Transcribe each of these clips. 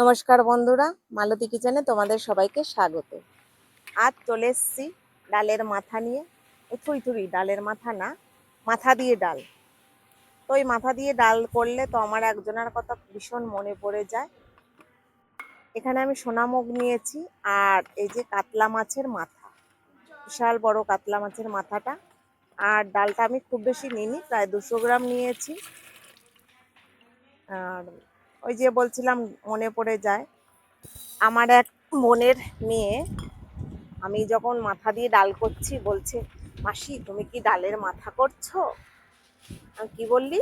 নমস্কার বন্ধুরা, মালতী কিচেনে তোমাদের সবাইকে স্বাগত। আজ চলে এসছি ডালের মাথা নিয়ে। থুই থুই ডালের মাথা না, মাথা দিয়ে ডাল। তো ওই মাথা দিয়ে ডাল করলে তো আমার একজনের কথা ভীষণ মনে পড়ে যায়। এখানে আমি সোনামুগ নিয়েছি আর এই যে কাতলা মাছের মাথা, বিশাল বড় কাতলা মাছের মাথাটা। আর ডালটা আমি খুব বেশি নিইনি, প্রায় দুশো গ্রাম নিয়েছি। আর ওই যে বলছিলাম, মনে পড়ে যায়। আমার এক বোনের মেয়ে, আমি যখন মাথা দিয়ে ডাল করছি, বলছে, মাসি, তুমি কি ডালের মাথা করছ? কি বললি?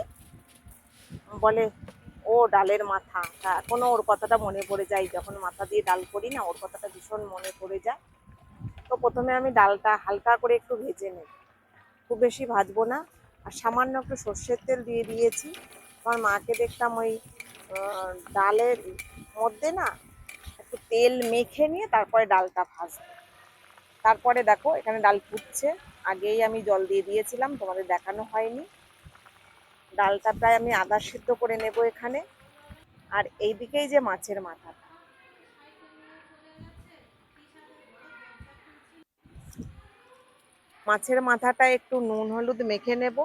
বলে, ও ডালের মাথা। তা এখনও ওর কথাটা মনে পড়ে যায়। যখন মাথা দিয়ে ডাল করি না, ওর কথাটা ভীষণ মনে পড়ে যায়। তো প্রথমে আমি ডালটা হালকা করে একটু ভেজে নেব। খুব বেশি ভাজবো না। আর সামান্য একটু সর্ষের তেল দিয়ে দিয়েছি। আমার মাকে দেখতাম ওই ডালের মধ্যে না একটু তেল মেখে নিয়ে তারপরে ডালটা ভাজবে। তারপরে দেখো, এখানে ডাল ফুটছে। আগেই আমি জল দিয়ে দিয়েছিলাম, তোমাদের দেখানো হয়নি। ডালটা প্রায় আমি আদা সিদ্ধ করে নেব এখানে। আর এইদিকেই যে মাছের মাথাটা। মাছের মাথাটা একটু নুন, হলুদ মেখে নেব।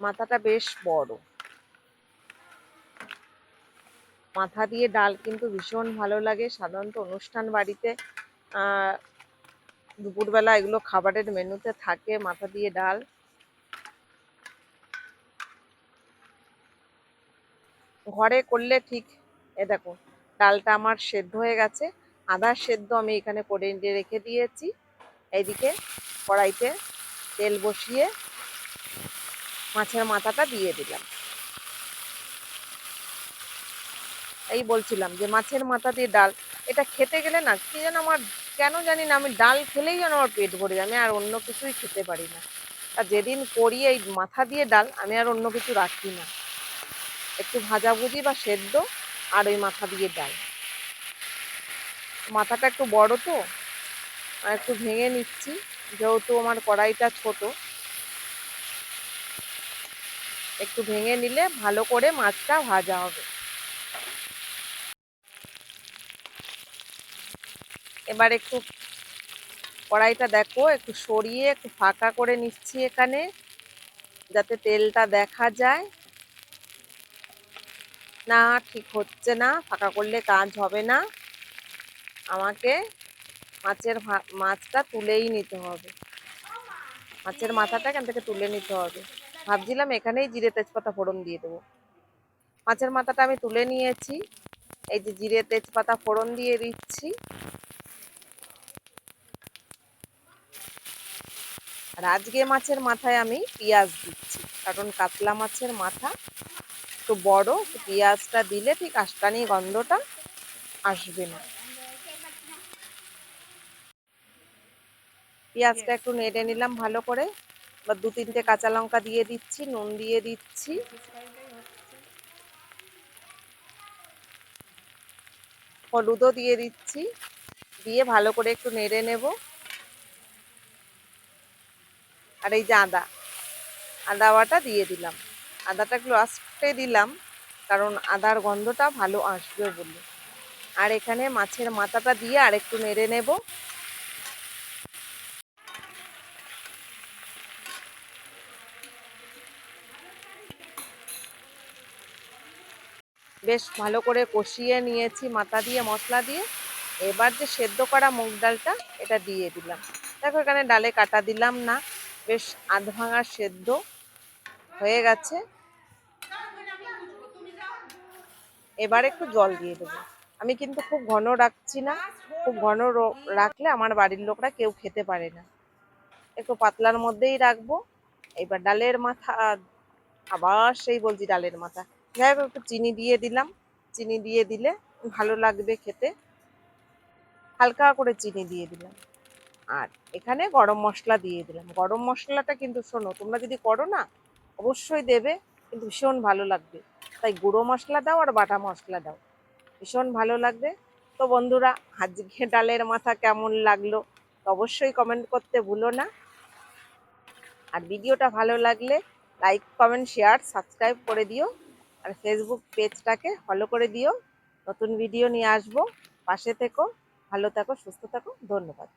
মাথাটা বেশ বড়। মাথা দিয়ে ডাল কিন্তু ভীষণ ভালো লাগে। সাধারণত অনুষ্ঠান বাড়িতে দুপুরবেলা এগুলো খাবারের মেনুতে থাকে মাথা দিয়ে ডাল। ঘরে করলে ঠিক, এ দেখো, ডালটা আমার সেদ্ধ হয়ে গেছে। আদা সেদ্ধ আমি এখানে করে রেখে দিয়েছি। এইদিকে কড়াইতে তেল বসিয়ে মাছের মাথাটা দিয়ে দিলাম। এই বলছিলাম যে মাছের মাথা দিয়ে ডাল, এটা খেতে গেলে না কি যেন আমার, কেন জানি না আমি ডাল খেলেই যেন আমার পেট ভরে যায়, আমি আর অন্য কিছুই খেতে পারি না। আর যেদিন করি এই মাথা দিয়ে ডাল, আমি আর অন্য কিছু রাখি না। একটু ভাজাভুজি বা সেদ্ধ আর ওই মাথা দিয়ে ডাল। মাথাটা একটু বড় তো একটু ভেঙে নিচ্ছি, যেহেতু আমার কড়াইটা ছোট। একটু ভেঙে নিলে ভালো করে মাছটা ভাজা হবে। এবার একটু কড়াইটা দেখো, একটু সরিয়ে, একটু ফাঁকা করে নিচ্ছি এখানে, যাতে তেলটা দেখা যায়। না, ঠিক হচ্ছে না, ফাঁকা করলে কাজ হবে না। আমাকে মাছের মাছটা তুলেই নিতে হবে। মাছের মাথাটা এখান থেকে তুলে নিতে হবে। ভাবছিলাম এখানেই জিরে তেজপাতা ফোড়ন দিয়ে দেবো। মাছের মাথাটা আমি তুলে নিয়েছি। এই যে জিরে তেজপাতা ফোড়ন দিয়ে দিচ্ছি। আর আজকে মাছের মাথায় আমি পেঁয়াজ দিচ্ছি, কারণ কাতলা মাছের মাথা একটু বড় পেঁয়াজটা দিলে ঠিক আষ্টানি গন্ধটা আসবে না। পেঁয়াজটা একটু নেড়ে নিলাম ভালো করে। বা দু তিনটে কাঁচা লঙ্কা দিয়ে দিচ্ছি, নুন দিয়ে দিচ্ছি। হলুদও দিয়ে দিচ্ছি। দিয়ে ভালো করে একটু নেড়ে নেব। আর এই যে আদা আদা বাটা দিয়ে দিলাম। আদাটা একটু আস্তে দিলাম, কারণ আদার গন্ধটা ভালো আসবে বলে। আর এখানে মাছের মাথাটা দিয়ে আর একটু নেড়ে নেব। বেশ ভালো করে কষিয়ে নিয়েছি, মাথা দিয়ে, মশলা দিয়ে। এবার যে সেদ্ধ করা মুগ ডালটা, এটা দিয়ে দিলাম। দেখো, এখানে ডালে কাটা দিলাম না। বেশ আধ ভাঙা সেদ্ধ হয়ে গেছে। এবার একটু জল দিয়ে দেবো। আমি কিন্তু খুব ঘন রাখছি না। খুব ঘন রাখলে আমার বাড়ির লোকরা কেউ খেতে পারে না। একটু পাতলার মধ্যেই রাখব। এবার ডালের মাথা, আবার সেই বলছি ডালের মাথা। যাই হোক, একটু চিনি দিয়ে দিলাম। চিনি দিয়ে দিলে ভালো লাগবে খেতে। হালকা করে চিনি দিয়ে দিলাম। আর এখানে গরম মশলা দিয়ে দিলাম। গরম মশলাটা কিন্তু শোনো, তোমরা যদি করো না, অবশ্যই দেবে, কিন্তু ভীষণ ভালো লাগবে। তাই গুঁড়ো মশলা দাও আর বাটা মশলা দাও। ভীষণ ভালো লাগবে। তো বন্ধুরা, আজকে ডালের মাথা কেমন লাগল অবশ্যই কমেন্ট করতে ভুলো না। আর ভিডিওটা ভালো লাগলে, লাইক, কমেন্ট, শেয়ার, সাবস্ক্রাইব করে দিও। আর ফেসবুক পেজটাকে ফলো করে দিও। নতুন ভিডিও নিয়ে আসব। পাশে থেকো, ভালো থাকো, সুস্থ থাকো। ধন্যবাদ।